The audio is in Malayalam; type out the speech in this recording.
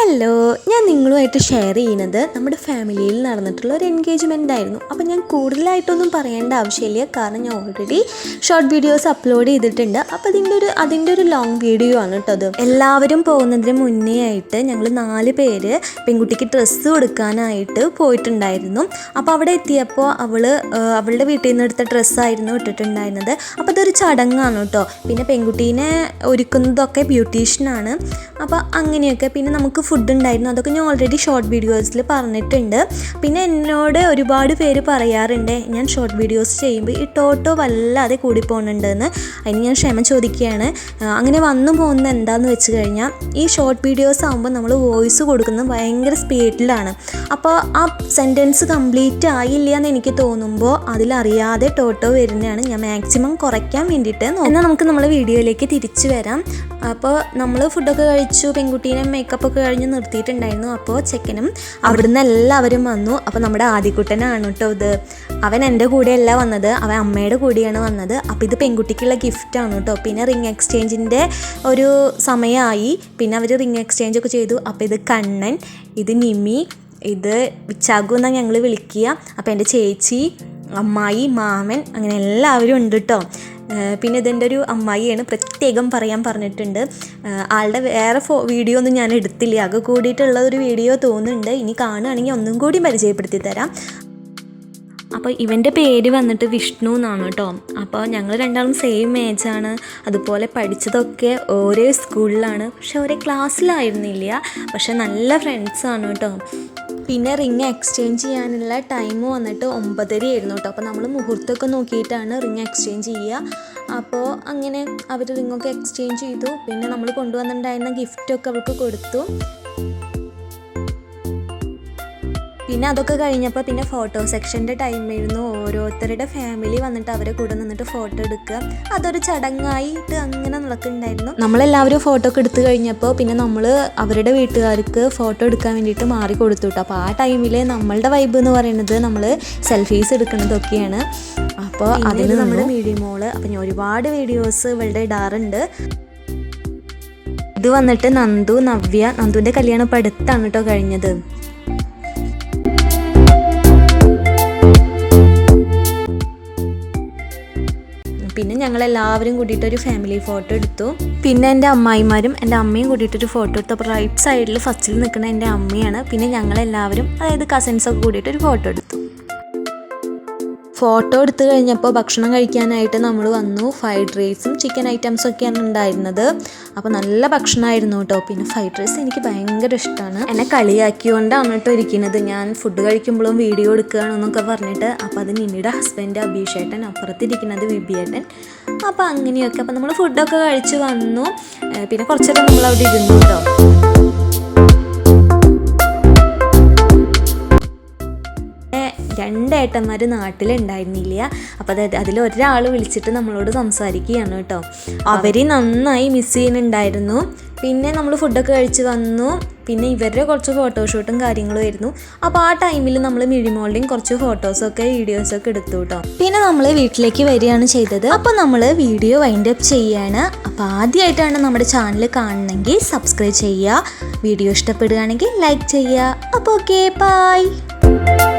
ഹലോ ഞാൻ നിങ്ങളുമായിട്ട് ഷെയർ ചെയ്യുന്നത് നമ്മുടെ ഫാമിലിയിൽ നടന്നിട്ടുള്ള ഒരു എൻഗേജ്മെന്റ് ആയിരുന്നു. അപ്പോൾ ഞാൻ കൂടുതലായിട്ടൊന്നും പറയേണ്ട ആവശ്യമില്ല. കാരണം ഞാൻ ഓൾറെഡി ഷോർട്ട് വീഡിയോസ് അപ്ലോഡ് ചെയ്തിട്ടുണ്ട്. അപ്പോൾ അതിന്റെ ഒരു അതിന്റെ ഒരു ലോങ് വീഡിയോ ആണ് കേട്ടോ അത്. എല്ലാവരും പോകുന്നതിന് മുന്നേ ആയിട്ട് ഞങ്ങൾ നാല് പേര് പെൺകുട്ടിക്ക് ഡ്രസ്സ് കൊടുക്കാനായിട്ട് പോയിട്ടുണ്ടായിരുന്നു. അപ്പോൾ അവിടെ എത്തിയപ്പോൾ അവൾ അവളുടെ വീട്ടിൽ നിന്ന് എടുത്ത ഡ്രസ്സായിരുന്നു ഇട്ടിട്ടുണ്ടായിരുന്നത്. അപ്പോൾ അതൊരു ചടങ്ങാണ് കേട്ടോ പിന്നെ പെൺകുട്ടീനെ ഒരുക്കുന്നതൊക്കെ ബ്യൂട്ടീഷ്യനാണ് അപ്പോൾ അങ്ങനെയൊക്കെ പിന്നെ നമുക്ക് ഫുഡ് ഉണ്ടായിരുന്നു അതൊക്കെ ഞാൻ ഓൾറെഡി ഷോർട്ട് വീഡിയോസിൽ പറഞ്ഞിട്ടുണ്ട്. പിന്നെ എന്നോട് ഒരുപാട് പേര് പറയാറുണ്ട് ഞാൻ ഷോർട്ട് വീഡിയോസ് ചെയ്യുമ്പോൾ ഈ ടോട്ടോ വല്ലാതെ കൂടി പോകുന്നുണ്ടെന്ന് അതിന് ഞാൻ ക്ഷമ ചോദിക്കുകയാണ്. അങ്ങനെ വന്നു പോകുന്നത് എന്താന്ന് വെച്ച് കഴിഞ്ഞാൽ ഈ ഷോർട്ട് വീഡിയോസ് ആകുമ്പോൾ നമ്മൾ വോയിസ് കൊടുക്കുന്നത് ഭയങ്കര സ്പീഡിലാണ് അപ്പോൾ ആ സെന്റൻസ് കംപ്ലീറ്റ് ആയില്ല എന്ന് എനിക്ക് തോന്നുമ്പോൾ അതിലറിയാതെ ടോട്ടോ വരുന്നതാണ്. ഞാൻ മാക്സിമം കുറയ്ക്കാൻ വേണ്ടിയിട്ട് എന്നാൽ നമുക്ക് നമ്മളെ വീഡിയോയിലേക്ക് തിരിച്ചു വരാം. അപ്പോൾ നമ്മൾ ഫുഡൊക്കെ കഴിച്ചു പെൺകുട്ടീനെ മേക്കപ്പ് ഒക്കെ കഴിഞ്ഞ് നിർത്തിയിട്ടുണ്ടായിരുന്നു. അപ്പോൾ ചെക്കനും അവിടുന്ന് എല്ലാവരും വന്നു. അപ്പോൾ നമ്മുടെ ആദ്യക്കുട്ടനാണ് കേട്ടോ ഇത്. അവൻ എന്റെ കൂടെയല്ല വന്നത്. അവൻ അമ്മയുടെ കൂടെയാണ് വന്നത്. അപ്പോൾ ഇത് പെൺകുട്ടിക്കുള്ള ഗിഫ്റ്റാണ് കേട്ടോ. പിന്നെ റിംഗ് എക്സ്ചേഞ്ചിന്റെ ഒരു സമയമായി. പിന്നെ അവർ റിംഗ് എക്സ്ചേഞ്ച് ഒക്കെ ചെയ്തു. അപ്പോൾ ഇത് കണ്ണൻ ഇത് നിമി ഇത് വിച്ചാഗു എന്നാണ് ഞങ്ങൾ വിളിക്കുക. അപ്പോൾ എന്റെ ചേച്ചി അമ്മായി മാമൻ അങ്ങനെ എല്ലാവരും ഉണ്ട് കേട്ടോ. പിന്നെ ഇതിന്റെ ഒരു അമ്മായിയാണ് പ്രത്യേകം പറയാൻ പറഞ്ഞിട്ടുണ്ട്. ആളുടെ വേറെ ഫോ വീഡിയോ ഒന്നും ഞാൻ എടുത്തില്ല. ആകെ കൂടിയിട്ടുള്ള ഒരു വീഡിയോ തോന്നുന്നുണ്ട്. ഇനി കാണുകയാണെങ്കിൽ ഒന്നും കൂടി പരിചയപ്പെടുത്തി തരാം. അപ്പോൾ ഇവന്റെ പേര് വന്നിട്ട് വിഷ്ണു എന്നാണ് കേട്ടോ. അപ്പോൾ ഞങ്ങൾ രണ്ടാളും സെയിം ഏജാണ് അതുപോലെ പഠിച്ചതൊക്കെ ഒരേ സ്കൂളിലാണ് പക്ഷെ ഒരേ ക്ലാസ്സിലായിരുന്നില്ല പക്ഷെ നല്ല ഫ്രണ്ട്സാണ് കേട്ടോ. പിന്നെ റിങ് എക്സ്ചേഞ്ച് ചെയ്യാനുള്ള ടൈം വന്നിട്ട് ഒമ്പതര ആയിരുന്നു കേട്ടോ. അപ്പോൾ നമ്മൾ മുഹൂർത്തമൊക്കെ നോക്കിയിട്ടാണ് റിങ് എക്സ്ചേഞ്ച് ചെയ്യുക. അപ്പോൾ അങ്ങനെ അവർ റിങ്ങൊക്കെ എക്സ്ചേഞ്ച് ചെയ്തു. പിന്നെ നമ്മൾ കൊണ്ടുവന്നിട്ടുണ്ടായിരുന്ന ഗിഫ്റ്റൊക്കെ അവൾക്ക് കൊടുത്തു. പിന്നെ അതൊക്കെ കഴിഞ്ഞപ്പോൾ പിന്നെ ഫോട്ടോ സെക്ഷന്റെ ടൈമായിരുന്നു ഓരോരുത്തരുടെ ഫാമിലി വന്നിട്ട് അവരെ കൂടെ നിന്നിട്ട് ഫോട്ടോ എടുക്കുക. അതൊരു ചടങ്ങായിട്ട് അങ്ങനെ നടക്കുന്നുണ്ടായിരുന്നു. നമ്മളെല്ലാവരും ഫോട്ടോ ഒക്കെ എടുത്തു കഴിഞ്ഞപ്പോൾ പിന്നെ നമ്മൾ അവരുടെ വീട്ടുകാർക്ക് ഫോട്ടോ എടുക്കാൻ വേണ്ടിയിട്ട് മാറി കൊടുത്തു കേട്ടോ അപ്പോൾ ആ ടൈമിൽ നമ്മളുടെ വൈബ് എന്ന് പറയുന്നത് നമ്മൾ സെൽഫീസ് എടുക്കുന്നതൊക്കെയാണ്. അപ്പോൾ അതിന് നമ്മുടെ മീഡിയം മോൾ അപ്പം ഞാൻ ഒരുപാട് വീഡിയോസ് ഇവളുടെ ഇടാറുണ്ട്. ഇത് വന്നിട്ട് നന്ദു നവ്യ നന്ദുവിന്റെ കല്യാണം ഇപ്പോൾ അടുത്താണ് കേട്ടോ കഴിഞ്ഞത്. പിന്നെ ഞങ്ങൾ എല്ലാവരും കൂടിയിട്ട് ഒരു ഫാമിലി ഫോട്ടോ എടുത്തു. പിന്നെ എന്റെ അമ്മായിമാരും എന്റെ അമ്മയും കൂടിയിട്ട് ഒരു ഫോട്ടോ എടുത്തു റൈറ്റ് സൈഡിൽ ഫസ്റ്റിൽ നിൽക്കുന്ന എന്റെ അമ്മയാണ്. പിന്നെ ഞങ്ങളെല്ലാവരും അതായത് കസിൻസൊക്കെ കൂടിയിട്ട് ഒരു ഫോട്ടോ എടുത്തു. ഫോട്ടോ എടുത്തു കഴിഞ്ഞപ്പോൾ ഭക്ഷണം കഴിക്കാനായിട്ട് നമ്മൾ വന്നു. ഫ്രൈഡ് റൈസും ചിക്കൻ ഐറ്റംസും ഒക്കെയാണ് ഉണ്ടായിരുന്നത്. അപ്പോൾ നല്ല ഭക്ഷണമായിരുന്നു കേട്ടോ. പിന്നെ ഫ്രൈഡ് റൈസ് എനിക്ക് ഭയങ്കര ഇഷ്ടമാണ്. എന്നെ കളിയാക്കിയോണ്ടാണ് കേട്ടോ ഇരിക്കുന്നത്. ഞാൻ ഫുഡ് കഴിക്കുമ്പോഴും വീഡിയോ എടുക്കുകയാണെന്നൊക്കെ പറഞ്ഞിട്ട്. അപ്പോൾ അത് നിന്നിയുടെ ഹസ്ബൻഡ് അഭിഷേട്ടൻ അപ്പുറത്തിരിക്കുന്നത് വിബിയേട്ടൻ. അപ്പോൾ അങ്ങനെയൊക്കെ. അപ്പോൾ നമ്മൾ ഫുഡൊക്കെ കഴിച്ച് വന്നു. പിന്നെ കുറച്ചൊക്കെ നമ്മൾ അവിടെ ഇരുന്നു കേട്ടോ. ഏട്ടന്മാർ നാട്ടിലുണ്ടായിരുന്നില്ല. അപ്പോൾ അതായത് അതിൽ ഒരാൾ വിളിച്ചിട്ട് നമ്മളോട് സംസാരിക്കുകയാണ് കേട്ടോ. അവർ നന്നായി മിസ് ചെയ്യുന്നുണ്ടായിരുന്നു. പിന്നെ നമ്മൾ ഫുഡൊക്കെ കഴിച്ച് വന്നു. പിന്നെ ഇവരുടെ കുറച്ച് ഫോട്ടോഷൂട്ടും കാര്യങ്ങളും ആയിരുന്നു. അപ്പോൾ ആ ടൈമിൽ നമ്മൾ മിഴിമോളുടെയും കുറച്ച് ഫോട്ടോസൊക്കെ വീഡിയോസൊക്കെ എടുത്തു കേട്ടോ. പിന്നെ നമ്മൾ വീട്ടിലേക്ക് വരികയാണ് ചെയ്തത്. അപ്പോൾ നമ്മൾ വീഡിയോ വൈൻഡ് അപ്പ് ചെയ്യാണ്. അപ്പോൾ ആദ്യമായിട്ടാണ് നമ്മുടെ ചാനൽ കാണണമെങ്കിൽ സബ്സ്ക്രൈബ് ചെയ്യുക. വീഡിയോ ഇഷ്ടപ്പെടുകയാണെങ്കിൽ ലൈക്ക് ചെയ്യുക. അപ്പോൾ ഓക്കെ ബൈ